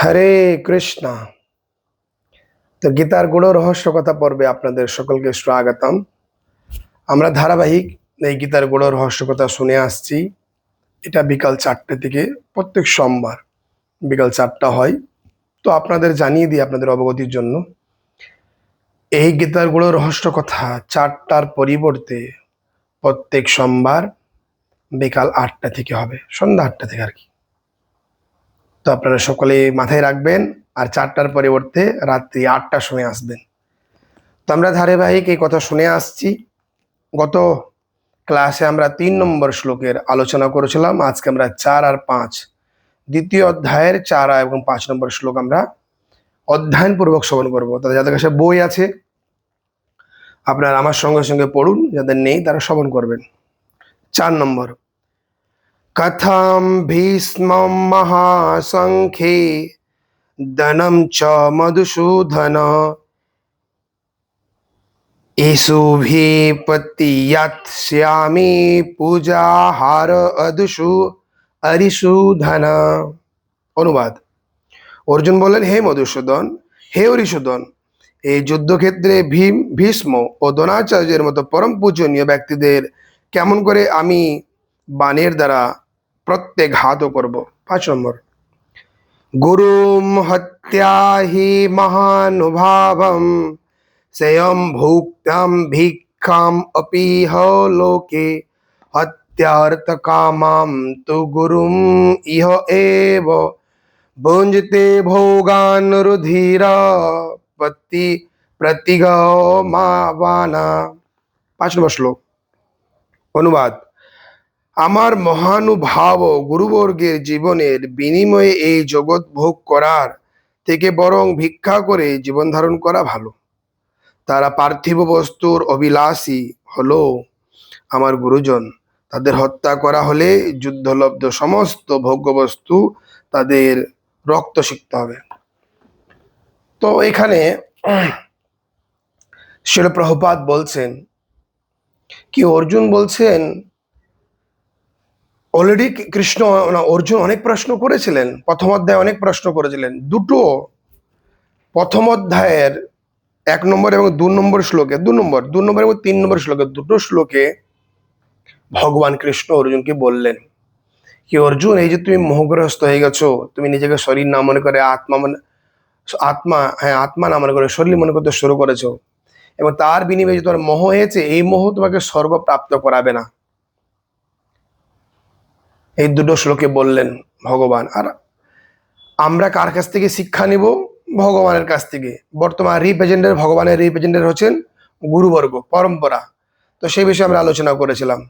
হরে কৃষ্ণ। তো গীতার গুণ রহস্য কথা পর্বে আপনাদের সকলকে স্বাগতম। আমরা ধারাবাহিক এই গীতার গুণ রহস্য কথা শুনে আসছি। এটা বিকাল চারটে থেকে প্রত্যেক সোমবার বিকাল চারটা হয়। তো আপনাদের জানিয়ে দিই আপনাদের অবগতির জন্য। এই গীতার গুণ রহস্য কথা চারটার পরিবর্তে প্রত্যেক সোমবার বিকাল আটটা থেকে হবে, সন্ধ্যা আটটা থেকে আর কি। তো আপনারা সকলে মাথায় রাখবেন আর চারটার পরিবর্তে রাত্রি আটটার সময় আসবেন। তো আমরা ধারাবাহিক এই কথা শুনে আসছি। গত ক্লাসে আমরা তিন নম্বর শ্লোকের আলোচনা করেছিলাম। আজকে আমরা চার আর পাঁচ। দ্বিতীয় অধ্যায়ের চার এবং পাঁচ নম্বর শ্লোক আমরা অধ্যয়নপূর্বক শ্রবণ করব। তাদের যাদের কাছে বই আছে, আপনার আমার সঙ্গে সঙ্গে পড়ুন। যাদের নেই, তারা শ্রবণ করবেন। চার নম্বর। कथं भीष्मं महासङ्ख्ये धनं च मधुसूदन येषुभिपत्यात्स्यामि পূজাহার অদুষু অরিসুধন অনুবাদ অর্জুন বললেন হে মধুসূদন হে অরিসূদন এই যুদ্ধক্ষেত্রে ভীম ভীষ্ম ও দ্রোণাচার্যের মতো পরম পূজনীয় ব্যক্তিদের কেমন করে আমি বাণের দ্বারা প্রত্যেক ঘাত করব। পাঁচ নম্বর। গুরুম হত্যা হি মহানুভাবম স্বয়ং ভুক্তাম ভিক্ষাম অপিহ লোকে হত্যার্থ কামাম তু গুরুম ইহ এব। ভুঞ্জতে ভোগান রুধির পতি প্রতিগমাবানা পাঁচ নম্বর শ্লোক। অনুবাদ। আমার মহানুভাব গুরুবর্গের জীবনের বিনিময়ে এই জগৎ ভোগ করার থেকে বরং ভিক্ষা করে জীবন ধারণ করা ভালো। তারা পার্থিব বস্তুর অভিলাষী হলো আমার গুরুজন। তাদের হত্যা করা হলে যুদ্ধলব্ধ সমস্ত ভোগ্য বস্তু তাদের রক্ত শিখতে হবে। তো এখানে শিলপ্রভুপাত বলছেন, কি অর্জুন বলছেন অলরেডি কৃষ্ণ অর্জুন অনেক প্রশ্ন করেছিলেন, প্রথম অধ্যায়ে অনেক প্রশ্ন করেছিলেন। দুটো প্রথম অধ্যায়ের এক নম্বর এবং দু নম্বর শ্লোকে, দু নম্বর দু নম্বর এবং তিন নম্বর শ্লোকে, দুটো শ্লোকে ভগবান কৃষ্ণ অর্জুনকে বললেন, কি অর্জুন, এই যে তুমি মোহগ্রস্ত হয়ে গেছো, তুমি নিজেকে শরীর না মনে করে আত্মা মনে, আত্মা হ্যাঁ আত্মা না মনে করে শরীর মনে করতে শুরু করেছ এবং তার বিনিময়ে যে তোমার মোহ হয়েছে, এই মোহ তোমাকে সর্বপ্রাপ্ত করাবে না। এই দুটো শ্লোকে বললেন ভগবান। আর আমরা কার কাছ থেকে শিক্ষা নিব? ভগবানের কাছ থেকে। বর্তমান রিপ্রেজেন্টের ভগবানের রিপ্রেজেন্টের হচ্ছেন গুরুবর্গ, পরম্পরা। তো সেই বিষয়ে আমরা আলোচনা করেছিলাম।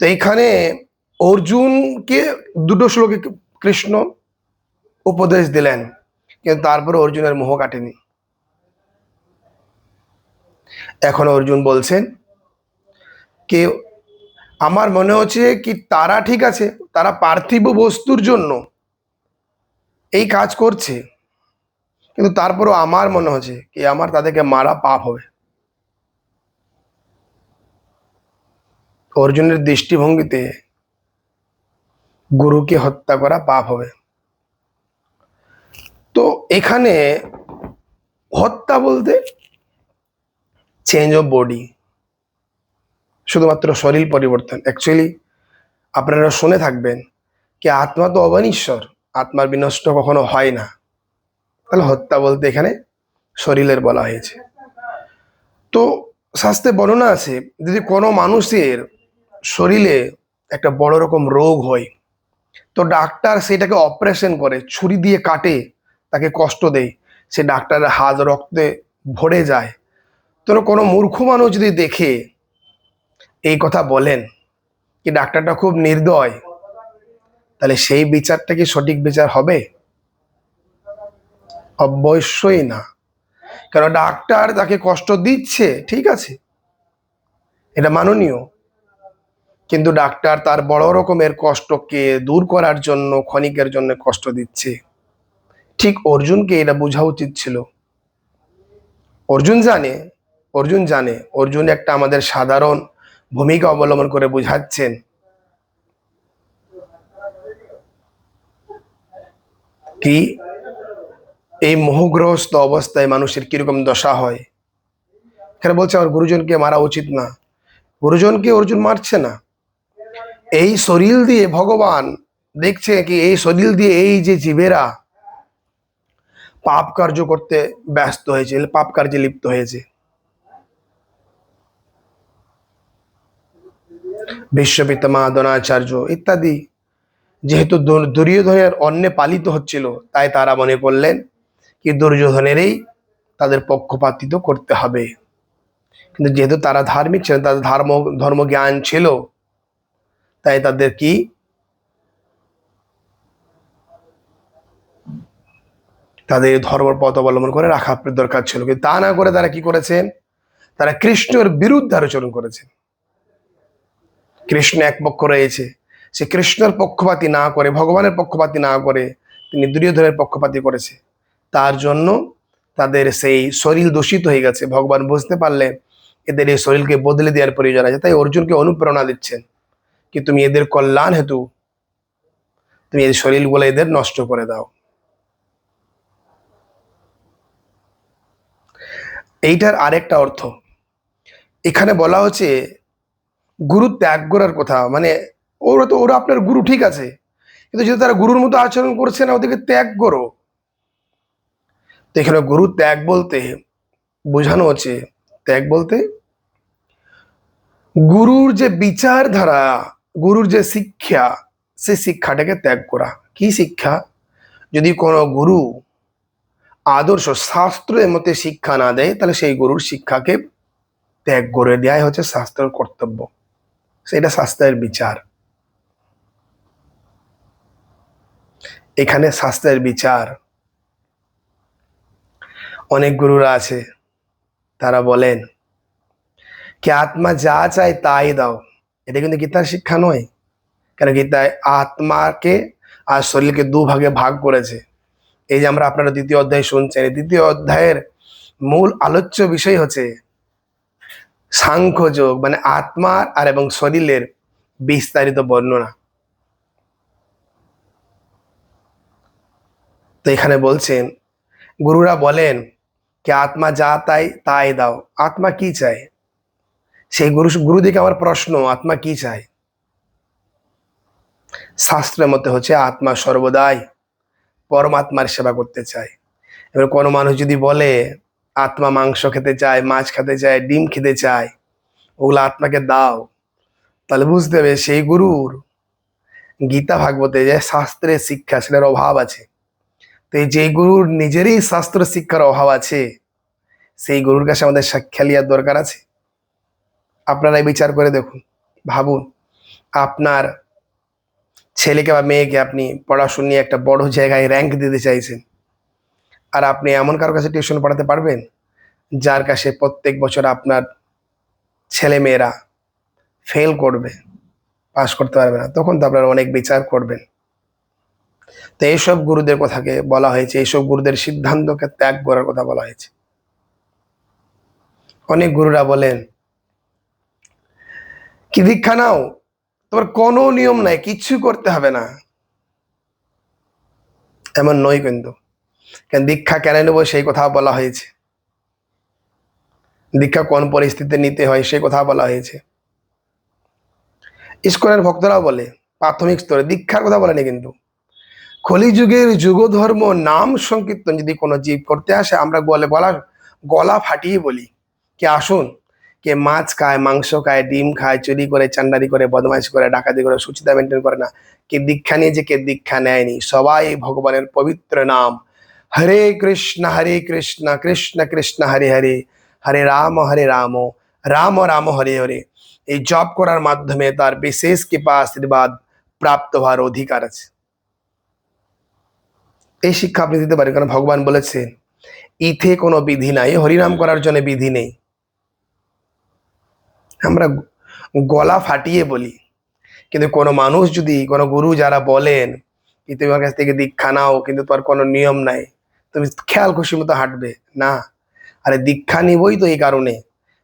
তো এইখানে অর্জুনকে দুটো শ্লোকে কৃষ্ণ উপদেশ দিলেন, কিন্তু তারপরে অর্জুনের মোহ কাটেনি। এখন অর্জুন বলছেন, কে আমার মনে হচ্ছে কি তারা ঠিক আছে, তারা পার্থিব বস্তুর জন্য এই কাজ করছে। কিন্তু তারপরও আমার মনে হচ্ছে কি আমার তাদেরকে মারা পাপ হবে। অর্জুনের দৃষ্টিভঙ্গিতে গুরুকে হত্যা করা পাপ হবে। তো এখানে হত্যা বলতে চেঞ্জ অফ বডি শুধুমাত্র শরীর পরিবর্তন। অ্যাকচুয়ালি আপনারা শুনে থাকবেন কি আত্মা তো অবানিশ্বর আত্মার বিনষ্ট কখনো হয় না। তাহলে হত্যা বলতে এখানে শরীরের বলা হয়েছে। তো স্বাস্থ্যে বর্ণনা আছে, যদি কোনো মানুষের শরীরে একটা বড় রকম রোগ হয়, তো ডাক্তার সেটাকে অপারেশন করে, ছুরি দিয়ে কাটে, তাকে কষ্ট দেয়। সে ডাক্তারের হাত রক্তে ভরে যায়। তো কোনো মূর্খ মানুষ যদি দেখে এই কথা বলেন কি ডাক্তারটা খুব নির্দয়? তাহলে সেই বিচারটা কি সঠিক বিচার হবে? অবশ্যই না। কারণ ডাক্তার তাকে কষ্ট দিচ্ছে, ঠিক আছে। এটা মাননীয়। কিন্তু ডাক্তার তার বড় রকমের কষ্টকে দূর করার জন্য, ক্ষণিকের জন্য কষ্ট দিচ্ছে। ঠিক অর্জুনকে এটা বোঝা উচিত ছিল। অর্জুন জানে অর্জুন জানে, অর্জুন একটা আমাদের সাধারণ ভূমিকা অবলম্বন করে বুঝাচ্ছেন। কি? এই মোহগ্রস্ত অবস্থায় মানুষের কীরকম দশা হয়? এখানে বলছে, আমার গুরুজনকে মারা উচিত না। গুরুজনকে অর্জুন মারছে না। এই শরীর দিয়ে ভগবান দেখছে কি, এই শরীর দিয়ে এই যে জীবেরা পাপ কার্য করতে ব্যস্ত হয়েছে, পাপ কার্যে লিপ্ত হয়েছে। বিশ্বপিতামা দনাচার্য ইত্যাদি। যেহেতু দুর্যোধনের অন্যে পালিত হচ্ছিল, তাই তারা মনে করলেন কি দুর্যোধনেরই তাদের পক্ষপাতিত করতে হবে। কিন্তু যেহেতু তারা ধার্মিক ছিলেন, তাদের ধর্ম ধর্ম জ্ঞান ছিল, তাই তাদের কি তাদের ধর্ম পথ অবলম্বন করে রাখা দরকার ছিল। কিন্তু তা না করে তারা কি করেছেন? তারা কৃষ্ণের বিরুদ্ধে আলোচনা করেছেন। কৃষ্ণ এক পক্ষ রয়েছে। সে কৃষ্ণের পক্ষপাতি না করে, ভগবানের পক্ষপাতি না করে তিনি দুর্যোধনের পক্ষপাতি করেছে। তার জন্য তাদের সেই শরীর দূষিত হয়ে গেছে। ভগবান বুঝতে পারলেন এদের এই শরীরকে বদলে দেওয়ার প্রয়োজন আছে। তাই অর্জুনকে অনুপ্রেরণা দিচ্ছেন কি তুমি এদের কল্যাণ হেতু, তুমি এই শরীরগুলো এদের নষ্ট করে দাও। এইটার আরেকটা অর্থ। এখানে বলা হচ্ছে গুরু ত্যাগ করার কথা। মানে ওরা তো, ওরা আপনার গুরু, ঠিক আছে। কিন্তু যদি তারা গুরুর মতো আচরণ করছে না, ওদেরকে ত্যাগ করো। তো এখানে গুরু ত্যাগ বলতে বোঝানো হচ্ছে, ত্যাগ বলতে গুরুর যে বিচারধারা, গুরুর যে শিক্ষা সে শিক্ষাটাকে ত্যাগ করা। কি শিক্ষা? যদি কোনো গুরু আদর্শ, শাস্ত্রের মতে শিক্ষা না দেয়, তাহলে সেই গুরুর শিক্ষাকে ত্যাগ করে দেওয়াই হচ্ছে শাস্ত্রের কর্তব্য। সেটা শাস্ত্রের বিচার। এখানে শাস্ত্রের বিচার। অনেক গুরুরা আছে, তারা বলেন, কি আত্মা যা চায় তাই দাও। এটা কিন্তু গীতার শিক্ষা নয়। কেন গীতায় আত্মাকে আর শরীরকে দু ভাগে করেছে। এই যে আমরা আপনারা দ্বিতীয় অধ্যায় শুনছেন দ্বিতীয় অধ্যায়ের মূল আলোচ্য বিষয় হচ্ছে সাংখ্যযোগ মানে আত্মার আর এবং শরীরের বিস্তারিত বর্ণনা। তো এখানে বলছেন, গুরুরা বলেন কি আত্মা যা তাই তাই দাও। আত্মা কি চায়? সেই গুরু গুরু গুরুদিকে আমার প্রশ্ন, আত্মা কি চায়? শাস্ত্রের মতে হচ্ছে আত্মা সর্বদাই পরমাত্মার সেবা করতে চায়। এবার কোনো মানুষ যদি বলে আত্মা মাংস খেতে চায়, মাছ খেতে চায়, ডিম খেতে চায়, ওগুলো আত্মাকে দাও। তাহলে বুঝতে হবে সেই গুরুর গীতা ভাগবতে যে শাস্ত্রের শিক্ষা, সেটার অভাব আছে। তো এই যে গুরুর নিজেরই শাস্ত্র শিক্ষার অভাব আছে, সেই গুরুর কাছে আমাদের সাক্ষা লিয়ার দরকার আছে। আপনারাই বিচার করে দেখুন, ভাবুন, আপনার ছেলেকে বা মেয়েকে আপনি পড়াশুনো নিয়ে একটা বড় জায়গায় র্যাঙ্ক দিতে চাইছেন। আর আপনি এমন কারোর কাছে টিউশন পড়াতে পারবেন যার কাছে প্রত্যেক বছর আপনার ছেলে মেয়েরা ফেল করবে পাশ করতে পারবে না, তখন তো আপনারা অনেক বিচার করবেন। তো এইসব গুরুদের কথাকে বলা হয়েছে, এইসব গুরুদের সিদ্ধান্তকে ত্যাগ করার কথা বলা হয়েছে। অনেক গুরুরা বলেন, কি দীক্ষা নাও? তোমার কোনো নিয়ম নাই, কিচ্ছু করতে হবে না। এমন নয় কিন্তু। কেন দীক্ষা কেন নেব সেই কথা বলা হয়েছে। দীক্ষা কোন পরিস্থিতিতে নিতে হয় সেই কথা বলা হয়েছে। ইস্কনের ভক্তরাও বলে, প্রাথমিক স্তরে দীক্ষার কথা বলেনি কিন্তু। কলিযুগের যুগ ধর্ম নাম সংকীর্তন যদি কোনো জীব করতে আসে, আমরা গলে গলা গলা ফাটিয়ে বলি, কে আসুন, কে মাছ খায়, মাংস খায়, ডিম খায়, চুরি করে, চান্ডারি করে, বদমাইশ করে, ডাকাতি করে, সুচিতা মেনটেন করে না। কে দীক্ষা নিয়েছে, কে দীক্ষা নেয়নি। সবাই ভগবানের পবিত্র নাম হরে কৃষ্ণ হরে কৃষ্ণ কৃষ্ণ কৃষ্ণ, হরে হরে। হরে রাম হরে রাম রাম রাম, হরে হরে। এই জপ করার মাধ্যমে তার বিশেষ কৃপা, আশীর্বাদ প্রাপ্ত হওয়ার অধিকার আছে। এই শিক্ষা আপনি দিতে পারেন, কারণ ভগবান বলেছেন ইথে কোনো বিধি নাই, হরিনাম করার জন্য বিধি নেই। আমরা গলা ফাটিয়ে বলি, কিন্তু কোনো মানুষ যদি, কোনো গুরু যারা বলেন, কি তুমি আমার কাছ থেকে দীক্ষা নাও, কিন্তু তোমার কোনো নিয়ম নাই। তুমি খেয়াল খুশি মতো হাঁটবে। না। আরে দীক্ষা নিবই তো এই কারণে।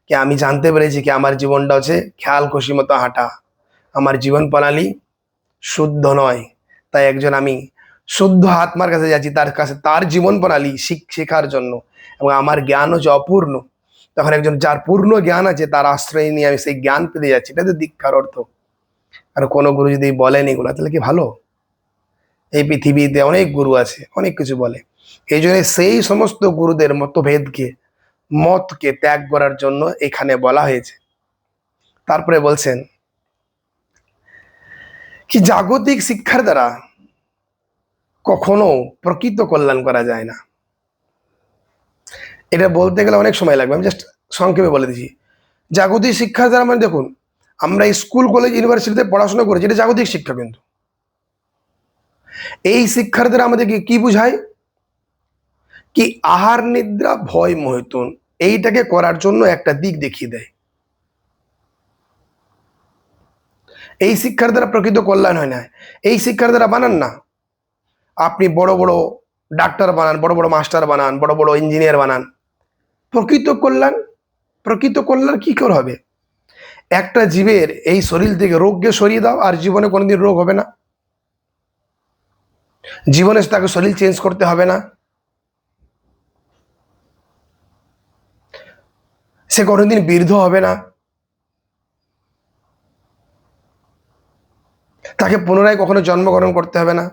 কি আমি জানতে পেরেছি কি আমার জীবনটা হচ্ছে খেয়াল খুশি মতো হাঁটা। আমার জীবন প্রণালী শুদ্ধ নয়। তাই একজন আমি শুদ্ধ আত্মার কাছে যাচ্ছি, তার কাছে তার জীবন প্রণালী শিখ- শেখার জন্য এবং আমার জ্ঞান হচ্ছে অপূর্ণ। তখন একজন যার পূর্ণ জ্ঞান আছে, তার আশ্রয় নিয়ে আমি সেই জ্ঞান পেতে যাচ্ছি। এটা তো দীক্ষার অর্থ। আর কোনো গুরু যদি বলেন এগুলো, তাহলে কি ভালো? এই পৃথিবীতে অনেক গুরু আছে, অনেক কিছু বলে। এই জন্য সেই সমস্ত গুরুদের মতভেদকে, মতকে ত্যাগ করার জন্য এখানে বলা হয়েছে। তারপরে বলছেন, কি জাগতিক শিক্ষার দ্বারা কখনো প্রকৃত কল্যাণ করা যায় না? এটা বলতে গেলে অনেক সময় লাগবে। আমি জাস্ট সংক্ষেপে বলে দিচ্ছি। জাগতিক শিক্ষার দ্বারা মানে দেখুন, আমরা স্কুল, কলেজ, ইউনিভার্সিটিতে পড়াশোনা করেছি, এটা জাগতিক শিক্ষা কিন্তু। এই শিক্ষার দ্বারা আমাদেরকে কি বুঝায়? কি আহার নিদ্রা ভয় মহিতুন? এইটাকে করার জন্য একটা দিক দেখিয়ে দেয়। এই শিক্ষার দ্বারা প্রকৃত কল্যাণ হয় না। এই শিক্ষার দ্বারা বানান না। আপনি বড় বড় ডাক্তার বানান, বড় বড় মাস্টার বানান, বড় বড় ইঞ্জিনিয়ার বানান। প্রকৃত কল্যাণ? প্রকৃত কল্যাণ কি করে হবে? একটা জীবের এই শরীর থেকে রোগকে সরিয়ে দাও আর জীবনে কোনোদিন রোগ হবে না। জীবনে তাকে শরীর চেঞ্জ করতে হবে না। সে কোনোদিন বৃদ্ধ হবে না। তাকে পুনরায় কখনো জন্মগ্রহণ করতে হবে না।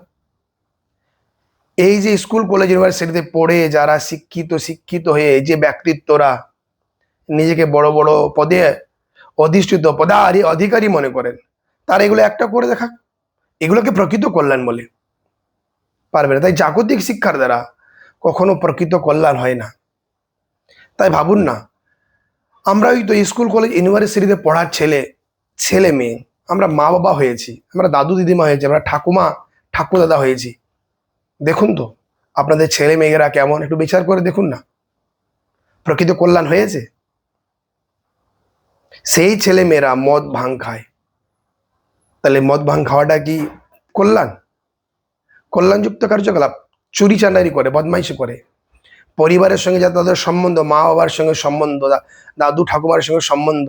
এই যে স্কুল, কলেজ, ইউনিভার্সিটিতে পড়ে যারা শিক্ষিত শিক্ষিত হয়ে যে ব্যক্তিত্বরা নিজেকে বড় বড় পদে অধিষ্ঠিত পদারি অধিকারী মনে করেন, তারা এগুলো একটা করে দেখা। এগুলোকে প্রকৃত কল্যাণ বলে পারবে না। তাই জাগতিক শিক্ষার দ্বারা কখনো প্রকৃত কল্যাণ হয় না। তাই ভাবুন না আমরা ওই তো স্কুল কলেজ ইউনিভার্সিটিতে পড়ার ছেলে ছেলে মেয়ে। আমরা মা বাবা হয়েছি, আমরা দাদু দিদিমা হয়েছি, আমরা ঠাকুমা, ঠাকুর দাদা হয়েছি। দেখুন তো, আপনাদের ছেলে মেয়েরা কেমন? একটু বিচার করে দেখুন না। প্রকৃত কল্যাণ হয়েছে? সেই ছেলে মেয়েরা মদ ভাং খায়। তাহলে মদ ভাং খাওয়াটা কি কল্যাণ? কল্যাণযুক্ত কার্যকলাপ? চুরি চান্ডারি করে, বদমাইশি করে। পরিবারের সঙ্গে যাতে তাদের সম্বন্ধ, মা বাবার সঙ্গে সম্বন্ধ দাদু ঠাকুমার সঙ্গে সম্বন্ধ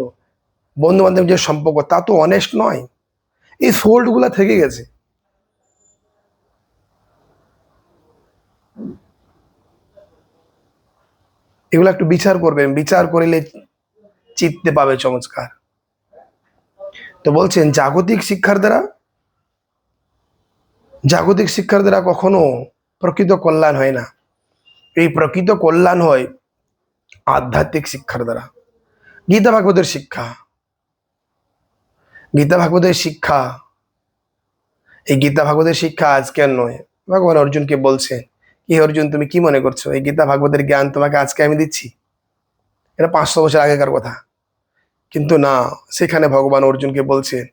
বন্ধু বান্ধব যে সম্পর্ক, তা তো অনেস্ট নয়। এই ফোল্ডগুলো থেকে গেছে। এগুলো একটু বিচার করবেন। বিচার করিলে চিত্তে পাবে চমৎকার। তো বলছেন, জাগতিক শিক্ষার দ্বারা, জাগতিক শিক্ষার দ্বারা কখনো প্রকৃত কল্যাণ হয় না। এই প্রকৃত কল্যাণ হয় আধ্যাত্মিক শিক্ষার দ্বারা। গীতা ভাগবতের শিক্ষা। গীতা ভাগবতের শিক্ষা। এই গীতা ভাগবতের শিক্ষা আজকের নয়। ভগবান অর্জুনকে বলছে কি অর্জুন, তুমি কি মনে করছ? এই গীতা ভাগবতের জ্ঞান তোমাকে আজকে আমি দিচ্ছি? এটা পাঁচশো বছর আগেকার কথা। কিন্তু না, সেখানে ভগবান অর্জুনকে বলছে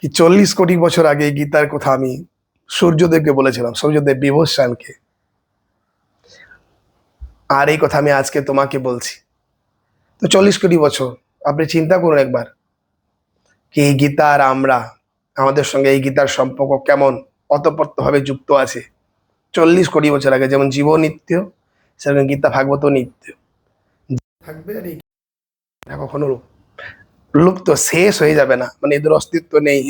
কি, চল্লিশ কোটি বছর আগে গীতার কথা আমি সূর্যদেবকে বলেছিলাম, সূর্যদেব বিভূষণকে আর এই কথা আমি আজকে তোমাকে বলছি। তো চল্লিশ কোটি বছর, আপনি চিন্তা করুন একবার কি এই গীতা আর আমরা, আমাদের সঙ্গে এই গীতার সম্পর্ক কেমন, অতপ্রতভাবে যুক্ত আছে। চল্লিশ কোটি বছর আগে যেমন জীব নিত্য, সেরকম গীতা ভাগবত নিত্য। থাকবে আর এই কখনো লুপ্ত শেষ হয়ে যাবে না মানে এদের অস্তিত্ব নেই,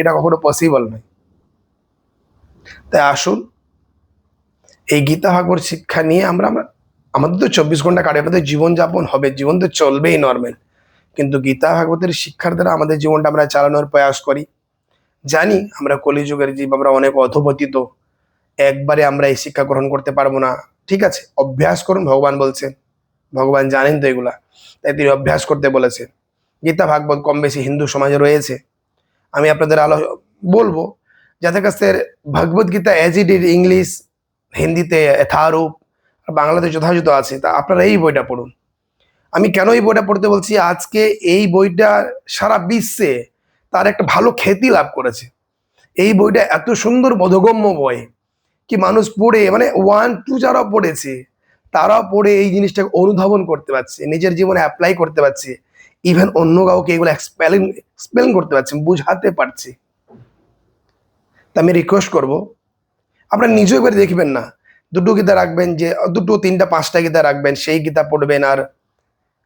এটা কখনো পসিবল নয়। তাই আসুন, এই গীতা ভাগবত শিক্ষা নিয়ে আমরা আমরা আমাদের তো চব্বিশ ঘণ্টা কাটে আমাদের জীবনযাপন হবে, জীবন তো চলবেই নর্মাল কিন্তু গীতা ভাগবতের শিক্ষার দ্বারা আমাদের জীবনটা আমরা চালানোর প্রয়াস করি। জানি আমরা কলিযুগের জীব, আমরা অনেক অধপতিত, একবারে আমরা এই শিক্ষা গ্রহণ করতে পারব না। ঠিক আছে, অভ্যাস করুন, ভগবান বলছেন। ভগবান জানেন তো এগুলা, তাই তিনি অভ্যাস করতে বলেছেন। গীতা ভাগবত কম বেশি হিন্দু সমাজে রয়েছে। আমি আপনাদের আলো বলব, যাদের কাছে Bhagavad Gita as it is English হিন্দিতে যথারূপ বাংলাতে যথাযথ আছে, তা আপনারা এই বইটা পড়ুন। আমি কেন এই বইটা পড়তে বলছি? আজকে এই বইটা সারা বিশ্বে তার একটা ভালো খ্যাতি লাভ করেছে। এই বইটা এত সুন্দর বোধগম্য বই কি মানুষ পড়ে মানে ওয়ান টু যারা পড়েছে, তারাও পড়ে এই জিনিসটাকে অনুধাবন করতে পারছে, নিজের জীবনে অ্যাপ্লাই করতে পারছে ইভেন অন্য কাউকে এগুলো স্পেলিং এক্সপ্লেন করতে পারছে, বুঝাতে পারছে। তা আমি রিকোয়েস্ট করব। আপনারা নিজেও একবার দেখবেন না দুটো গীতা রাখবেন যে, দুটো, তিনটা, পাঁচটা গীতা রাখবেন, সেই গীতা পড়বেন আর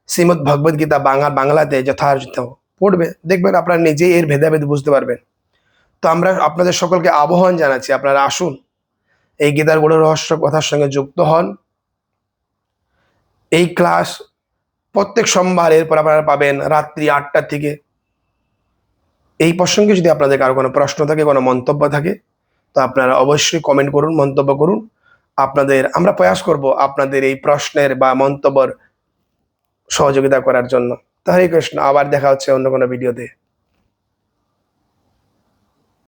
শ্রীমদ ভগবত গীতা বাংলা বাংলাতে যথার্থ পড়বে। দেখবেন আপনারা নিজেই এর ভেদাভেদ বুঝতে পারবেন। তো আমরা আপনাদের সকলকে আহ্বান জানাচ্ছি, আপনারা আসুন। এই গীতার গুরু রহস্য কথার সঙ্গে যুক্ত হন। এই ক্লাস প্রত্যেক সোমবার এরপর আপনারা পাবেন রাত্রি আটটা থেকে। এই প্রসঙ্গে যদি আপনাদের কারও কোনো প্রশ্ন থাকে, কোনো মন্তব্য থাকে, তো আপনারা অবশ্যই কমেন্ট করুন, মন্তব্য করুন। আপনাদের, আমরা প্রয়াস করব আপনাদের এই প্রশ্নের বা মন্তব্যের সহযোগিতা করার জন্য। তো হরে কৃষ্ণ, আবার দেখা হচ্ছে অন্য কোনো ভিডিওতে।